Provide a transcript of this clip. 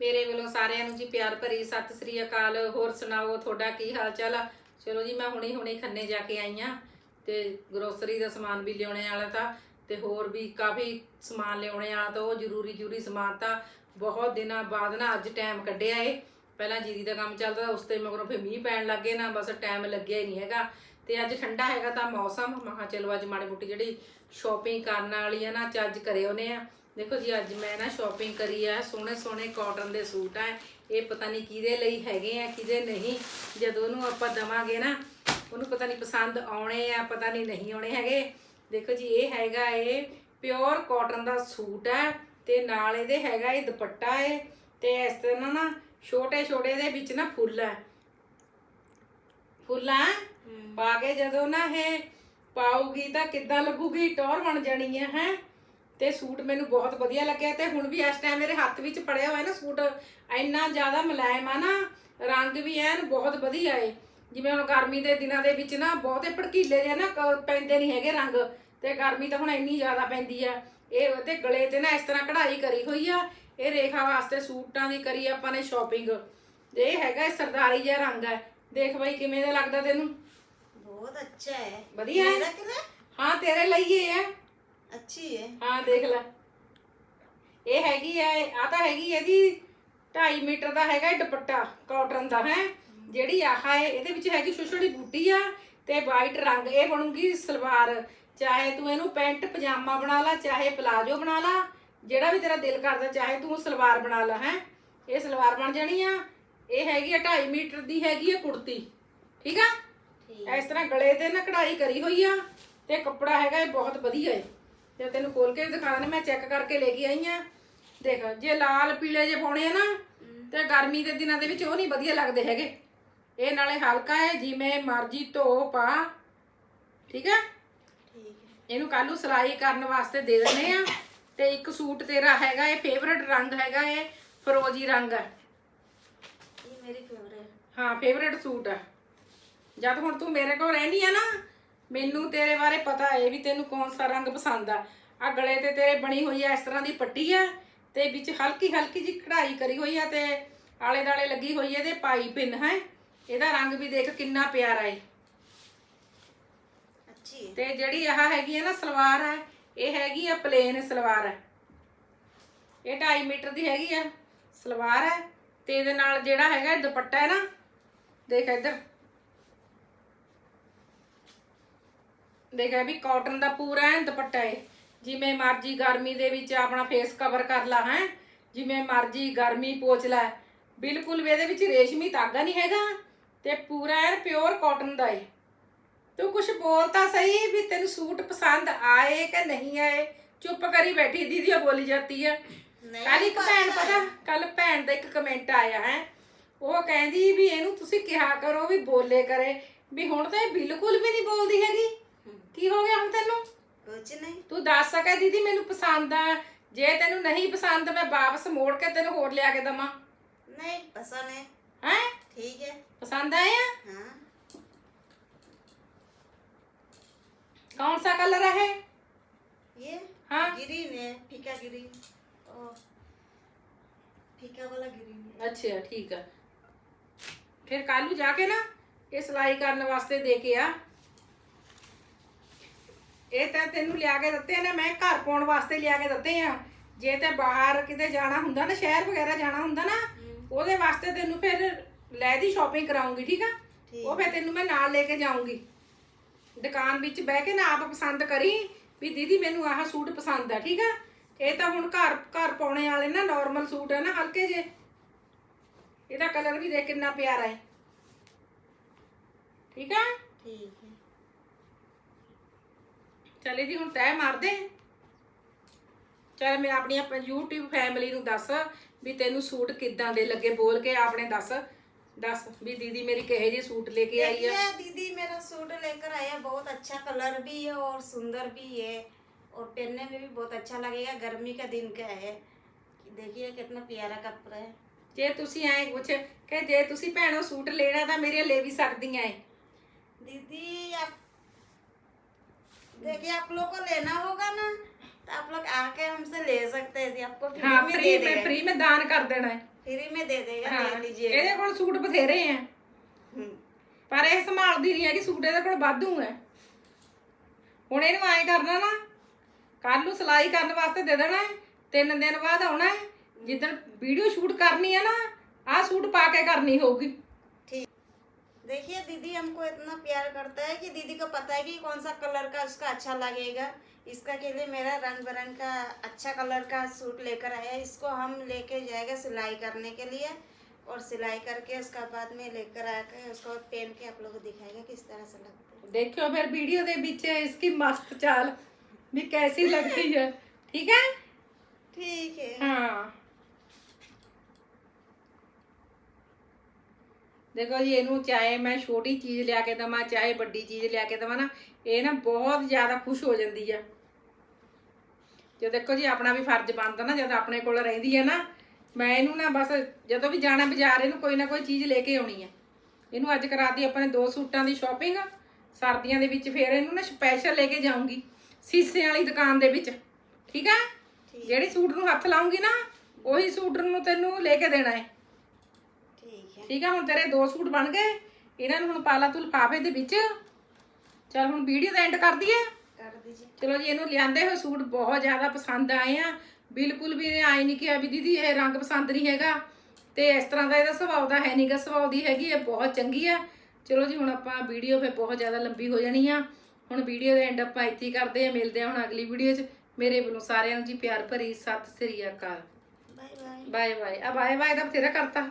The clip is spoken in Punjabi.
ਮੇਰੇ ਵੱਲੋਂ ਸਾਰਿਆਂ ਨੂੰ ਜੀ ਪਿਆਰ ਭਰੀ ਸਤਿ ਸ੍ਰੀ ਅਕਾਲ। ਹੋਰ ਸੁਣਾਓ, ਤੁਹਾਡਾ ਕੀ ਹਾਲ ਚਾਲ ਆ? ਚਲੋ ਜੀ, ਮੈਂ ਹੁਣੇ ਹੁਣੇ ਖੰਨੇ ਜਾ ਕੇ ਆਈ ਆ ਤੇ ਗਰੋਸਰੀ ਦਾ ਸਮਾਨ ਵੀ ਲਿਆਉਣੇ ਵਾਲਾ ਤਾਂ ਤੇ ਹੋਰ ਵੀ ਕਾਫੀ ਸਮਾਨ ਲਿਆਉਣੇ ਵਾਲਾ ਤਾਂ, ਉਹ ਜ਼ਰੂਰੀ ਜ਼ਰੂਰੀ ਸਮਾਨ ਤਾਂ। ਬਹੁਤ ਦਿਨਾਂ ਬਾਅਦ ਨਾ ਅੱਜ ਟਾਈਮ ਕੱਢਿਆ ਏ। ਪਹਿਲਾਂ ਜੀਰੀ ਦਾ ਕੰਮ ਚੱਲਦਾ ਉਸ ਤੇ ਮਗਰੋਂ ਫਿਰ ਮੀਂਹ ਪੈਣ ਲੱਗੇ ਨਾ, ਬਸ ਟਾਈਮ ਲੱਗਿਆ ਹੀ ਨਹੀਂ ਹੈਗਾ। ਤੇ ਅੱਜ ਠੰਡਾ ਹੈਗਾ ਤਾਂ ਮੌਸਮ ਮਹਾ ਚਲੋ ਅੱਜ ਮਾੜੀ ਮੋਟੀ ਜਿਹੜੀ ਸ਼ਾਪਿੰਗ ਕਰਨ ਵਾਲੀ ਆ ਨਾ, ਅੱਜ ਅੱਜ ਕਰੇ ਉਹਨੇ ਆ। ਦੇਖੋ ਜੀ ਅੱਜ ਮੈਂ ਨਾ ਸ਼ਾਪਿੰਗ ਕਰੀ ਆ ਸੋਹਣੇ ਸੋਹਣੇ ਕਾਟਨ ਦੇ ਸੂਟ ਆ। ਇਹ ਪਤਾ ਨਹੀਂ ਕਿਹਦੇ ਲਈ ਹੈਗੇ ਆ ਕਿਹਦੇ ਨਹੀਂ। ਜਦੋਂ ਉਹਨੂੰ ਆਪਾਂ ਦਵਾਂਗੇ ਨਾ ਉਹਨੂੰ ਪਤਾ ਨਹੀਂ ਪਸੰਦ ਆਉਣੇ ਆ ਪਤਾ ਨਹੀਂ ਨਹੀਂ ਆਉਣੇ ਹੈਗੇ। ਦੇਖੋ ਜੀ ਇਹ ਹੈਗਾ ਇਹ ਪਿਓਰ ਕਾਟਨ ਦਾ ਸੂਟ ਹੈ ਤੇ ਨਾਲ ਇਹਦੇ ਹੈਗਾ ਇਹ ਦੁਪੱਟਾ ਹੈ ਤੇ ਇਸ ਤਰ੍ਹਾਂ ਨਾ ਛੋਟੇ ਛੋਟੇ ਦੇ ਵਿੱਚ ਨਾ ਫੁੱਲ ਹੈ ਫੁੱਲਾਂ ਪਾ ਕੇ ਜਦੋਂ ਨਾ ਇਹ ਪਾਉਗੀ ਤਾਂ ਕਿੱਦਾਂ ਲੱਗੂਗੀ? ਟੌਰ ਬਣ ਜਾਣੀ ਹੈ ਹੈ? ਤੇ ਸੂਟ ਮੈਨੂੰ ਬਹੁਤ ਵਧੀਆ ਲੱਗਿਆ ਤੇ ਹੁਣ ਵੀ ਇਸ ਟਾਈਮ ਮੇਰੇ ਹੱਥ ਵਿੱਚ ਫੜਿਆ ਹੋਇਆ ਨਾ ਸੂਟ ਇੰਨਾ ਜ਼ਿਆਦਾ ਮੁਲਾਇਮ ਆ ਨਾ ਰੰਗ ਵੀ ਐਨ ਬਹੁਤ ਵਧੀਆ ਏ ਜਿਵੇਂ ਹੁਣ ਗਰਮੀ ਦੇ ਦਿਨਾਂ ਦੇ ਵਿੱਚ ਨਾ ਬਹੁਤੇ ਭੜਕੀਲੇ ਜਿਹੇ ਨਾ ਕ- ਪੈਂਦੇ ਨਹੀਂ ਹੈਗੇ ਰੰਗ ਤੇ ਗਰਮੀ ਤਾਂ ਹੁਣ ਇੰਨੀ ਜ਼ਿਆਦਾ ਪੈਂਦੀ ਆ ਇਹ ਉਹਦੇ ਗਲੇ ਤੇ ਨਾ ਇਸ ਤਰ੍ਹਾਂ ਕਢਾਈ ਕਰੀ ਹੋਈ ਆ ਇਹ ਰੇਖਾ ਵਾਸਤੇ ਸੂਟਾਂ ਦੀ ਕਰੀ ਆਪਾਂ ਨੇ ਸ਼ਾਪਿੰਗ ਇਹ ਹੈਗਾ ਇਹ ਸਰਦਾਰੀ ਜਿਹਾ ਰੰਗ ਹੈ ਦੇਖ ਬਈ ਕਿਵੇਂ ਦਾ ਲੱਗਦਾ ਤੈਨੂੰ बहुत अच्छा है बढ़िया है। मेरा क्या ਹਾਂ ਤੇਰੇ ਲਈ ਇਹ ਹੈ ਅੱਛੀ ਹੈ ਹਾਂ ਦੇਖ ਲੈ। ਇਹ ਹੈਗੀ ਹੈ ਆ ਤਾਂ ਹੈਗੀ ਇਹਦੀ 2.5 ਮੀਟਰ ਦਾ ਹੈਗਾ ਇਹ ਦੁਪੱਟਾ ਕਾਟਨ ਦਾ ਹੈ। ਜਿਹੜੀ ਆਹ ਹੈ ਇਹਦੇ ਵਿੱਚ ਹੈਗੀ ਛੋਟੀ ਛੋਟੀ ਬੂਟੀ ਆ ਤੇ ਵਾਈਟ ਰੰਗ ਇਹ ਬਣੂਗੀ ਸਲਵਾਰ। ਚਾਹੇ ਤੂੰ ਇਹਨੂੰ ਪੈਂਟ ਪਜਾਮਾ ਬਣਾ ਲਾ ਚਾਹੇ ਪਲਾਜੋ ਬਣਾ ਲਾ ਜਿਹੜਾ ਵੀ ਤੇਰਾ ਦਿਲ ਕਰਦਾ ਚਾਹੇ ਤੂੰ ਸਲਵਾਰ ਬਣਾ ਲਾ ਹੈ। ਇਹ ਸਲਵਾਰ ਬਣ ਜਾਣੀ ਆ। ਇਹ ਹੈਗੀ ਆ 2.5 ਮੀਟਰ ਦੀ ਹੈਗੀ ਆ ਕੁੜਤੀ ਠੀਕ ਆ? ਇਸ ਤਰ੍ਹਾਂ ਗਲੇ ਤੇ ਨਾ ਕਢਾਈ ਕਰੀ ਹੋਈ ਆ ਤੇ ਕੱਪੜਾ ਹੈਗਾ ਇਹ ਬਹੁਤ ਵਧੀਆ ਹੈ ਜੇ ਤੈਨੂੰ ਖੋਲ ਕੇ ਦਿਖਾ ਦੇ ਮੈਂ ਚੈੱਕ ਕਰਕੇ ਲੈ ਕੇ ਆਈ ਆ। ਦੇਖ ਜੇ ਲਾਲ ਪੀਲੇ ਜੇ ਪਾਉਣੇ ਆ ਨਾ ਤੇ ਗਰਮੀ ਦੇ ਦਿਨਾਂ ਦੇ ਵਿੱਚ ਉਹ ਨਹੀਂ ਵਧੀਆ ਲੱਗਦੇ ਹੈਗੇ। ਇਹ ਨਾਲੇ ਹਲਕਾ ਹੈ ਜਿਵੇਂ ਮਰਜ਼ੀ ਧੋ ਪਾ। ਠੀਕ ਹੈ ਠੀਕ ਇਹਨੂੰ ਕੱਲ ਨੂੰ ਸਲਾਈ ਕਰਨ ਵਾਸਤੇ ਦੇ ਦਿੰਦੇ ਆ। ਤੇ ਇੱਕ ਸੂਟ ਤੇਰਾ ਹੈਗਾ ਇਹ ਫੇਵਰਟ ਰੰਗ ਹੈਗਾ ਇਹ ਫਰੋਜੀ ਰੰਗ ਹੈ ਇਹ ਮੇਰੀ ਫੇਵਰਟ ਹਾਂ ਫੇਵਰਟ ਸੂਟ ਹੈ ਜਦ ਹੁਣ ਤੂੰ ਮੇਰੇ ਕੋਲ ਰਹਿੰਦੀ ਆ ਨਾ ਮੈਨੂੰ ਤੇਰੇ ਬਾਰੇ ਪਤਾ ਹੈ ਵੀ ਤੈਨੂੰ ਕੌਣ ਸਾ ਰੰਗ ਪਸੰਦ ਆ। ਆ ਗਲੇ ਤੇ ਤੇਰੇ ਬਣੀ ਹੋਈ ਆ ਇਸ ਤਰ੍ਹਾਂ ਦੀ ਪੱਟੀ ਆ ਤੇ ਵਿੱਚ ਹਲਕੀ ਹਲਕੀ ਜੀ ਕਢਾਈ ਕਰੀ ਹੋਈ ਆ ਤੇ ਆਲੇ ਦਾਲੇ ਲੱਗੀ ਹੋਈ ਹੈ ਤੇ ਪਾਈ ਪਿੰਨ ਹੈ। ਇਹਦਾ ਰੰਗ ਵੀ ਦੇਖ ਕਿੰਨਾ ਪਿਆਰਾ ਏ। ਅੱਛੀ ਤੇ ਜਿਹੜੀ ਆਹ ਹੈਗੀ ਆ ਨਾ ਸਲਵਾਰ ਹੈ ਇਹ ਹੈਗੀ ਆ ਪਲੇਨ ਸਲਵਾਰ। ਹੈ ਇਹ 2.5 ਮੀਟਰ ਦੀ ਹੈਗੀ ਆ ਸਲਵਾਰ ਹੈ ਤੇ ਇਹਦੇ ਨਾਲ ਜਿਹੜਾ ਹੈਗਾ ਦੁਪੱਟਾ ਹੈ ਨਾ ਦੇਖ ਇੱਧਰ। ਦੇਖਿਆ ਵੀ ਕਾਟਨ ਦਾ ਪੂਰਾ ਐ ਦੁਪੱਟਾ ਏ। ਜਿਵੇਂ ਮਰਜ਼ੀ ਗਰਮੀ ਦੇ ਵਿੱਚ ਆਪਣਾ ਫੇਸ ਕਵਰ ਕਰ ਲਾ ਹੈ। ਜਿਵੇਂ ਮਰਜ਼ੀ ਗਰਮੀ ਪੋਚ ਲੈ। ਬਿਲਕੁਲ ਵੀ ਇਹਦੇ ਵਿੱਚ ਰੇਸ਼ਮੀ ਤਾਗਾ ਨਹੀਂ ਹੈਗਾ ਤੇ ਪੂਰਾ ਐ ਪਿਓਰ ਕਾਟਨ ਦਾ ਏ। ਤੂੰ ਕੁਝ ਬੋਲ ਤਾਂ ਸਹੀ ਵੀ ਤੈਨੂੰ ਸੂਟ ਪਸੰਦ ਆਏ ਕਿ ਨਹੀਂ ਆਏ? ਚੁੱਪ ਕਰੀ ਬੈਠੀ ਦੀਦੀ ਬੋਲੀ ਜਾਂਦੀ ਆ। ਕੱਲ ਇੱਕ ਭੈਣ ਪਤਾ ਕੱਲ ਭੈਣ ਦਾ ਇੱਕ ਕਮੈਂਟ ਆਇਆ ਹੈ। ਉਹ ਕਹਿੰਦੀ ਵੀ ਇਹਨੂੰ ਤੁਸੀਂ ਕਿਹਾ ਕਰੋ ਵੀ ਬੋਲੇ ਕਰੇ। ਵੀ ਹੁਣ ਤਾਂ ਇਹ ਬਿਲਕੁਲ ਵੀ ਨਹੀਂ ਬੋਲਦੀ ਹੈਗੀ। ਕੀ ਹੋ ਗਿਆ ਹੁਣ ਤੈਨੂੰ कुछ नहीं ਤੂੰ ਦੱਸ ਸਕੇ ਦੀਦੀ ਮੈਨੂੰ ਪਸੰਦ ਆ ਜੇ ਤੈਨੂੰ ਨਹੀਂ ਪਸੰਦ ਮੈਂ ਵਾਪਸ ਮੋੜ ਕੇ ਤੈਨੂੰ ਹੋਰ ਲਿਆ ਕੇ ਦਵਾਂ नहीं पसंद है ਹੈ ठीक है ਪਸੰਦ ਆਏ ਆ हाँ ਕੌਣ ਸਾ ਕਲਰ ਹੈ ये हाँ ग्रीन है फीका ग्रीन ओ फीका वाला ग्रीन है ਅੱਛਾ ਠੀਕ ਆ ਫਿਰ ਕੱਲ ਨੂੰ ਜਾ ਕੇ ਨਾ ਇਹ ਸਿਲਾਈ ਕਰਨ ਵਾਸਤੇ ਦੇ ਕੇ ਆ ਇਹ ਤਾਂ ਤੈਨੂੰ ਲਿਆ ਕੇ ਦਿੱਤੇ ਨੇ ਮੈਂ ਘਰ ਪਾਉਣ ਵਾਸਤੇ ਲਿਆ ਕੇ ਦਿੱਤੇ ਆ। ਜੇ ਤੇ ਬਾਹਰ ਕਿਤੇ ਜਾਣਾ ਹੁੰਦਾ ਨਾ ਸ਼ਹਿਰ ਵਗੈਰਾ ਜਾਣਾ ਹੁੰਦਾ ਨਾ ਉਹਦੇ ਵਾਸਤੇ ਤੈਨੂੰ ਫਿਰ ਲੈ ਦੀ ਸ਼ਾਪਿੰਗ ਕਰਾਉਂਗੀ ਠੀਕ ਆ? ਉਹ ਫਿਰ ਤੈਨੂੰ ਮੈਂ ਨਾਲ ਲੈ ਕੇ ਜਾਉਂਗੀ ਦੁਕਾਨ ਵਿੱਚ ਬਹਿ ਕੇ ਨਾ ਆਪ ਪਸੰਦ ਕਰੀ ਵੀ ਦੀਦੀ ਮੈਨੂੰ ਆਹ ਸੂਟ ਪਸੰਦ ਆ ਠੀਕ ਆ? ਇਹ ਤਾਂ ਹੁਣ ਘਰ ਘਰ ਪਾਉਣੇ ਵਾਲੇ ਨਾ ਨਾਰਮਲ ਸੂਟ ਹੈ ਨਾ ਹਲਕੇ ਜੇ ਇਹਦਾ ਕਲਰ ਵੀ ਦੇਖ ਕਿੰਨਾ ਪਿਆਰਾ ਹੈ ਠੀਕ ਆ? ਠੀਕ ਚਲੇ ਜੀ ਹੁਣ ਤੈਅ ਮਾਰ ਦੇ ਚਲ ਮੈਂ ਆਪਣੀ ਆਪਣੀ YouTube ਫੈਮਿਲੀ ਨੂੰ ਦੱਸ ਵੀ ਤੈਨੂੰ ਸੂਟ ਕਿੱਦਾਂ ਦੇ ਲੱਗੇ ਬੋਲ ਕੇ ਆਪਣੇ ਦੱਸ ਦੱਸ ਵੀ ਦੀਦੀ ਮੇਰੀ ਕਿਹੇ ਜਿਹੇ ਸੂਟ ਲੈ ਕੇ ਆਈ ਆ देखिए दीदी मेरा सूट लेकर आया बहुत अच्छा कलर भी है और सुंदर भी है और पहनने में भी बहुत अच्छा लगेगा गर्मी का दिन का है देखिए कितना प्यारा कपड़ा है ਜੇ ਤੁਸੀਂ ਐਂ ਕੁਛ ਕਿ ਜੇ ਤੁਸੀਂ ਭੈਣੋ ਸੂਟ ਲੈਣਾ ਤਾਂ ਮੇਰੇ ਲੈ ਵੀ ਸਕਦੀਆਂ ਐ दीदी आप देखिए आप लोग को लेना होगा ना तो आप लोग आके हमसे ले सकते हैं जी आपको फ्री ਹਾਂ में ਫ੍ਰੀ दे ਮੈਂ देंगे ਫ੍ਰੀ ਮੈਂ ਦਾਨ ਕਰ ਦੇਣਾ ਹੈ फ्री में दे देगा ਹਾਂ ले लीजिए ਇਹਦੇ ਕੋਲ ਸੂਟ ਬਥੇਰੇ ਆ हम्म, ਪਰ ਇਹ ਸੰਭਾਲਦੀ ਨਹੀਂ ਹੈ ਕਿ ਸੂਟ ਇਹਦੇ ਕੋਲ ਵਾਧੂ ਹੈ ਹੁਣ ਇਹਨੂੰ ਐਂ ਕਰਨਾ ਨਾ ਕੱਲ ਨੂੰ ਸਿਲਾਈ ਕਰਨ ਵਾਸਤੇ ਦੇ ਦੇਣਾ ਹੈ ਤਿੰਨ ਦਿਨ ਬਾਅਦ ਆਉਣਾ ਹੈ ਜਿੱਦਣ ਵੀਡੀਓ ਸ਼ੂਟ ਕਰਨੀ ਹੈ ਨਾ ਆਹ ਸੂਟ ਪਾ ਕੇ ਕਰਨੀ ਹੋਊਗੀ ठीक देखिए दीदी हमको इतना प्यार करता है कि दीदी को पता है कि कौन सा कलर का उसका अच्छा लगेगा। इसका के लिए मेरा रंग बिरंग का अच्छा कलर का सूट लेकर आया इसको हम लेके जाएगा सिलाई करने के लिए और सिलाई करके उसका बाद में लेकर आकर उसको पहन के आप लोग को दिखाएगा किस तरह से लगता है। देखियो फिर वीडियो दे पीछे इसकी मस्त चाल। भी कैसी लगती है। ठीक है? ठीक है। हाँ। ਦੇਖੋ ਜੀ ਇਹਨੂੰ ਚਾਹੇ ਮੈਂ ਛੋਟੀ ਚੀਜ਼ ਲਿਆ ਕੇ ਦਵਾਂ ਚਾਹੇ ਵੱਡੀ ਚੀਜ਼ ਲਿਆ ਕੇ ਦਵਾਂ ਨਾ ਇਹ ਨਾ ਬਹੁਤ ਜ਼ਿਆਦਾ ਖੁਸ਼ ਹੋ ਜਾਂਦੀ ਆ। ਜੇ ਦੇਖੋ ਜੀ ਆਪਣਾ ਵੀ ਫਰਜ਼ ਬਣਦਾ ਨਾ ਜਦ ਆਪਣੇ ਕੋਲ ਰਹਿੰਦੀ ਹੈ ਨਾ ਮੈਂ ਇਹਨੂੰ ਨਾ ਬਸ ਜਦੋਂ ਵੀ ਜਾਣਾ ਬਾਜ਼ਾਰ ਇਹਨੂੰ ਕੋਈ ਨਾ ਕੋਈ ਚੀਜ਼ ਲੈ ਕੇ ਆਉਣੀ ਆ। ਇਹਨੂੰ ਅੱਜ ਕਰਾਤੀ ਆਪਾਂ ਆਪਣੇ ਦੋ ਸੂਟਾਂ ਦੀ ਸ਼ਾਪਿੰਗ ਸਰਦੀਆਂ ਦੇ ਵਿੱਚ ਫੇਰ ਇਹਨੂੰ ਨਾ ਸਪੈਸ਼ਲ ਲੈ ਕੇ ਜਾਊਂਗੀ ਸੀਸੇ ਵਾਲੀ ਦੁਕਾਨ ਦੇ ਵਿੱਚ ਠੀਕ ਆ? ਜਿਹੜੀ ਸੂਟ ਨੂੰ ਹੱਥ ਲਾਉਂਗੀ ਨਾ ਉਹੀ ਸੂਟ ਨੂੰ ਤੈਨੂੰ ਲੈ ਕੇ ਦੇਣਾ ਹੈ। ਠੀਕ ਆ ਹੁਣ ਤੇਰੇ ਦੋ ਸੂਟ ਬਣ ਗਏ। ਇਹਨਾਂ ਨੂੰ ਹੁਣ ਪਾ ਲਾ ਤੂੰ ਲਿਫਾਫੇ ਦੇ ਵਿੱਚ। ਚਲ ਹੁਣ ਵੀਡੀਓ ਦਾ ਐਂਡ ਕਰਦੀ ਦਈਏ ਚਲੋ ਜੀ ਇਹਨੂੰ ਲਿਆਂਦੇ ਹੋਏ ਸੂਟ ਬਹੁਤ ਜ਼ਿਆਦਾ ਪਸੰਦ ਆਏ ਆ। ਬਿਲਕੁਲ ਵੀ ਇਹਨੇ ਆਏ ਨਹੀਂ ਕਿਹਾ ਵੀ ਦੀਦੀ ਇਹ ਰੰਗ ਪਸੰਦ ਨਹੀਂ ਹੈਗਾ। ਤੇ ਇਸ ਤਰ੍ਹਾਂ ਦਾ ਇਹਦਾ ਸੁਭਾਅ ਦਾ ਹੈ ਨਹੀਂ ਨਹੀਂਗਾ ਸੁਭਾਅ ਦੀ ਹੈਗੀ ਇਹ ਬਹੁਤ ਚੰਗੀ ਆ। ਚਲੋ ਜੀ ਹੁਣ ਆਪਾਂ ਵੀਡੀਓ ਫੇ ਬਹੁਤ ਜ਼ਿਆਦਾ ਲੰਬੀ ਹੋ ਜਾਣੀ ਆ। ਹੁਣ ਵੀਡੀਓ ਦਾ ਐਂਡ ਆਪਾਂ ਇੱਥੇ ਕਰਦੇ ਆ ਮਿਲਦੇ ਆ ਹੁਣ ਅਗਲੀ ਵੀਡੀਓ 'ਚ। ਮੇਰੇ ਵੱਲੋਂ ਸਾਰਿਆਂ ਨੂੰ ਜੀ ਪਿਆਰ ਭਰੀ ਸਤਿ ਸ੍ਰੀ ਅਕਾਲ। ਬਾਏ ਬਾਏ ਬਾਏ ਬਾਏ ਆ ਬਾਏ ਬਾਏ ਦਾ ਬਥੇਰਾ ਕਰਤਾ।